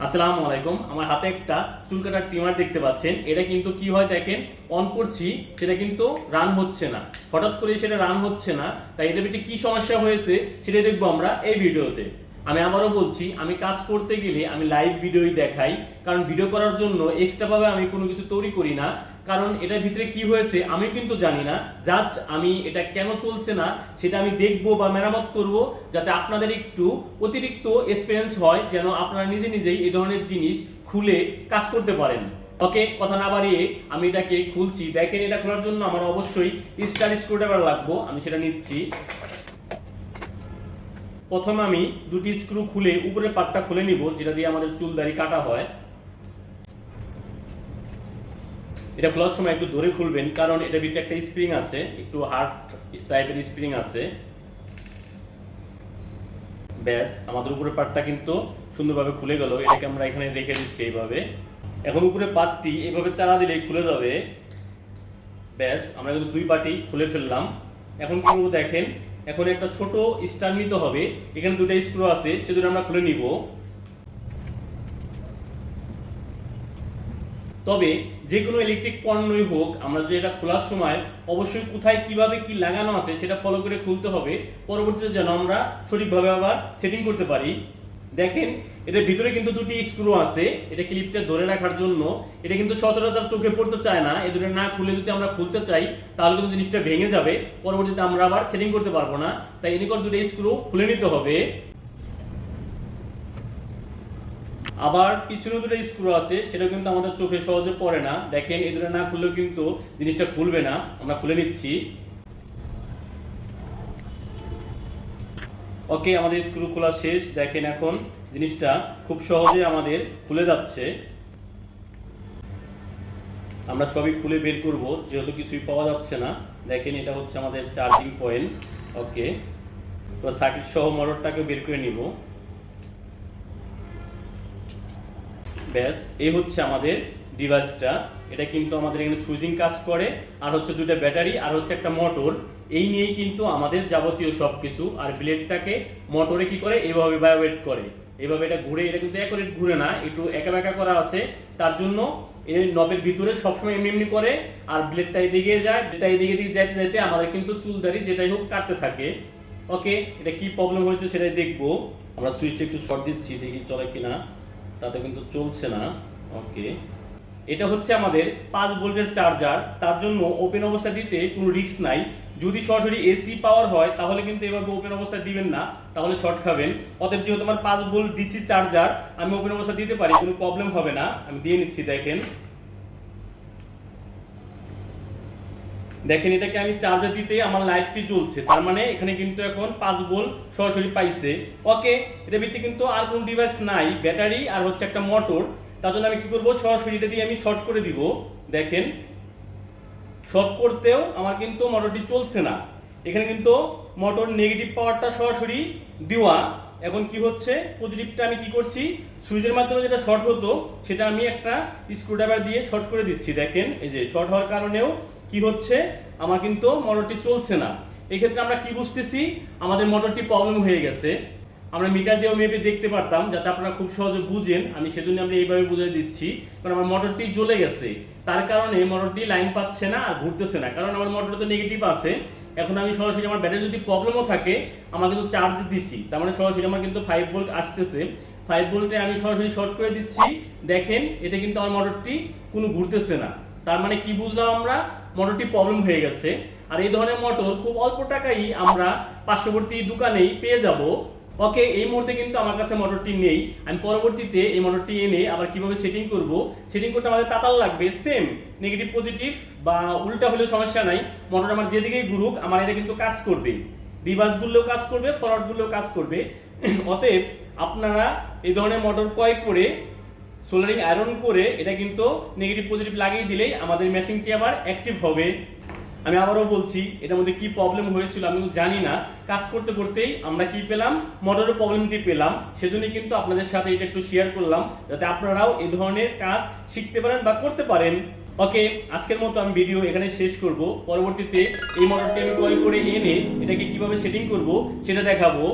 আসসালামু আলাইকুম। আমার হাতে একটা চুল কাটার ট্রিমার দেখতে পাচ্ছেন। এটা কিন্তু কি হয় দেখেন? অন করছি, সেটা কিন্তু রান হচ্ছে না। হঠাৎ করে সেটা রান হচ্ছে না। তাই এটা ভিতরে কি সমস্যা হয়েছে সেটা দেখব আমরা এই ভিডিওতে। আমি আবারও বলছি, আমি কাজ করতে গেলে আমি লাইভ ভিডিওই দেখাই, কারণ ভিডিও করার জন্য এক্সট্রা ভাবে আমি কোনো কিছু তৈরি করি না। কারণ এটার ভিতরে কি হয়েছে, আমি কিন্তু জানি না। জাস্ট আমি এটা কেন চলছে না, সেটা আমি দেখব বা মেরামত করব, যাতে আপনাদের একটু অতিরিক্ত এক্সপিরিয়েন্স হয়, যেন আপনারা নিজে নিজেই এই ধরনের জিনিস খুলে কাজ করতে পারেন। ওকে, কথা না বাড়িয়ে আমি এটাকে খুলছি। দেখেন, এটা খোলার জন্য আমার অবশ্যই স্টার স্ক্রুড্রাইভার লাগবো, আমি সেটা নিচ্ছি। প্রথমে আমি দুটি স্ক্রু খুলে উপরের পাটটা খুলে নিব, যেটা দিয়ে আমাদের চুল দাড়ি কাটা হয়। এটা খোলার সময় একটু ধরে খুলবেন, কারণ এটা ভিতরে একটা স্প্রিং আছে, একটু হার্ড টাইপের স্প্রিং আছে। ব্যাস, আমাদের উপরের পাটটা কিন্তু সুন্দরভাবে খুলে গেল, এটাকে আমরা এখানে রেখে দিচ্ছি এইভাবে। এখন উপরে পাটটি এইভাবে চালা দিলেই খুলে যাবে। ব্যাস, আমরা কিন্তু দুই পাটি খুলে ফেললাম। এখন কি দেখেন এখন একটা ছোট স্টার নিতে হবে। এখানে দুটো স্ক্রু আছে সে দুটো আমরা খুলে নিব। তবে যে কোনো ইলেকট্রিক পণ্যই হোক, আমরা যদি এটা খোলার সময় অবশ্যই কোথায় কীভাবে কি লাগানো আছে সেটা ফলো করে খুলতে হবে। পরবর্তীতে যেন আমরা সঠিকভাবে আবার সেটিং করতে পারি। দেখেন, এটার ভিতরে কিন্তু দুটি স্ক্রু আছে। এটা ক্লিপটা ধরে রাখার জন্য। এটা কিন্তু সচরাচর চোখে পড়তে চায় না। এ দুটো না খুলে যদি আমরা খুলতে চাই, তাহলে কিন্তু জিনিসটা ভেঙে যাবে। পরবর্তীতে আমরা আবার সেটিং করতে পারব না। তাই এনিকর দুটো স্ক্রু খুলে নিতে হবে। আবার পিছনে দুটো স্ক্রু আছে। সেটা কিন্তু আমাদের চোখে সহজে পড়ে না। দেখেন, এই দুটো না খুললেও কিন্তু জিনিসটা খুলবে না। আমরা খুলে নিচ্ছি। ওকে আমাদের স্ক্রু খোলা শেষ। দেখেন এখন জিনিসটা খুব সহজে আমাদের খুলে যাচ্ছে। আমরা সবই খুলে বের করব, যেহেতু কিছুই পাওয়া যাচ্ছে না। দেখেন এটা হচ্ছে আমাদের চার্জিং পয়েন্ট ওকে তো সার্কিট সহ মোটরটাকে বের করে নিব। ব্যাস, এই হচ্ছে আমাদের ডিভাইসটা এটা কিন্তু আমাদের এখানে সুইচিং কাজ করে, আর হচ্ছে দুটো ব্যাটারি আর হচ্ছে একটা মোটর এই নিয়েই কিন্তু আমাদের যাবতীয় সব কিছু আর ব্লেডটাকে মোটরে কি করে? এইভাবে বায়োবেট করে। এভাবে এটা ঘুরে, এটা কিন্তু একরেট ঘুরে না, একটু একা বেঁকা করা আছে। তার জন্য এই নবের ভিতরে সবসময় এমনি এমনি করে, আর ব্লেডটা এদিকে যায় ব্লেডটা এদিকে দিকে যাইতে যাইতে আমাদের কিন্তু চুলদারি যেটাই হোক কাটতে থাকে। ওকে এটা কি প্রবলেম হয়েছে সেটাই দেখব। আমরা সুইচটা একটু শর্ট দিচ্ছি, দেখি চলে কিনা। তাতে কিন্তু চলছে না। ওকে এটা হচ্ছে আমাদের পাঁচ ভোল্টের চার্জার, তার জন্য ওপেন অবস্থা দিতে কোনো রিস্ক নাই। যদি সরাসরি এসি পাওয়ার হয়, তাহলে কিন্তু এভাবে ওপেন অবস্থায় দিবেন না, তাহলে শর্ট খাবেন। অতএব যেহেতু আমার পাঁচ ভোল্ট ডিসি চার্জার, আমি ওপেন অবস্থা দিতে পারি, কোনো প্রবলেম হবে না। আমি দিয়ে নিচ্ছি, দেখেন। দেখেন, এটাকে আমি চার্জে দিতে আমার লাইটটি জ্বলছে। তার মানে এখানে কিন্তু এখন পাঁচ ভোল্ট সরাসরি পাইছে। ওকে এটা ভিতরে কিন্তু আর কোনো ডিভাইস নাই। ব্যাটারি আর হচ্ছে একটা মোটর তার জন্য আমি কি করব? সরাসরি এটা দিয়ে আমি শর্ট করে দিব। দেখেন শর্ট করতেও আমার কিন্তু মোটরটি চলছে না। এখানে কিন্তু মোটর নেগেটিভ পাওয়ারটা সরাসরি দেওয়া। এখন কি হচ্ছে? পজিটিভটা আমি কি করছি? সুইচের মাধ্যমে যেটা শর্ট হতো, সেটা আমি একটা স্ক্রুড্রাইভার দিয়ে শর্ট করে দিচ্ছি। দেখেন, এই যে শর্ট হওয়ার কারণেও কি হচ্ছে? আমার কিন্তু মোটরটি চলছে না। এক্ষেত্রে আমরা কি বুঝতেছি? আমাদের মোটরটি প্রবলেম হয়ে গেছে। আমরা মিটার দিয়েও মেপে দেখতে পারতাম, যাতে আপনারা খুব সহজে বুঝেন। আমি সেজন্য আমি এইভাবে বুঝিয়ে দিচ্ছি। কারণ আমার মোটরটি জ্বলে গেছে। তার কারণে মোটরটি লাইন পাচ্ছে না আর ঘুরতেছে না। কারণ আমার মোটর তো নেগেটিভ আছে। এখন আমি সরাসরি আমার ব্যাটারি যদি প্রবলেমও থাকে, আমার কিন্তু চার্জ দিছি। তার মানে সরাসরি আমার কিন্তু ফাইভ ভোল্ট আসতেছে। ফাইভ ভোল্টে আমি সরাসরি শর্ট করে দিচ্ছি। দেখেন, এতে কিন্তু আমার মোটরটি কোনো ঘুরতেছে না। তার মানে কি বুঝলাম আমরা? মোটরটি প্রবলেম হয়ে গেছে। আর এই ধরনের মোটর খুব অল্প টাকাই আমরা পার্শ্ববর্তী দোকানেই পেয়ে যাব। ওকে এই মুহূর্তে কিন্তু আমার কাছে মোটরটি নেই। আমি পরবর্তীতে এই মোটরটি এনে আবার কীভাবে সেটিং করব? সেটিং করতে আমাদের তাতাল লাগবে সেম নেগেটিভ পজিটিভ বা উল্টা হলেও সমস্যা নাই। মোটর আমার যেদিকেই ঘুরুক, আমার এটা কিন্তু কাজ করবে। রিভার্স গুলোও কাজ করবে ফরওয়ার্ড গুলোও কাজ করবে। অতএব আপনারা এই ধরনের মোটর ক্রয় করে সোলারিং আয়রন করে এটা কিন্তু নেগেটিভ পজিটিভ লাগিয়ে দিলেই আমাদের মেশিনটি আবার অ্যাক্টিভ হবে। আমি আবারও বলছি, এটার মধ্যে কি প্রবলেম হয়েছিল আমি জানি না। কাজ করতে করতেই আমরা কি পেলাম? মডেলের প্রবলেমটি পেলাম। সেজন্যই কিন্তু আপনাদের সাথে এটা একটু শেয়ার করলাম, যাতে আপনারাও এ ধরনের কাজ শিখতে পারেন বা করতে পারেন। ওকে আজকের মতো আমি ভিডিও এখানে শেষ করব। পরবর্তীতে এই মডেলটি আমি ক্রয় করে এনে এটাকে কীভাবে সেটিং করব, সেটা দেখাবো।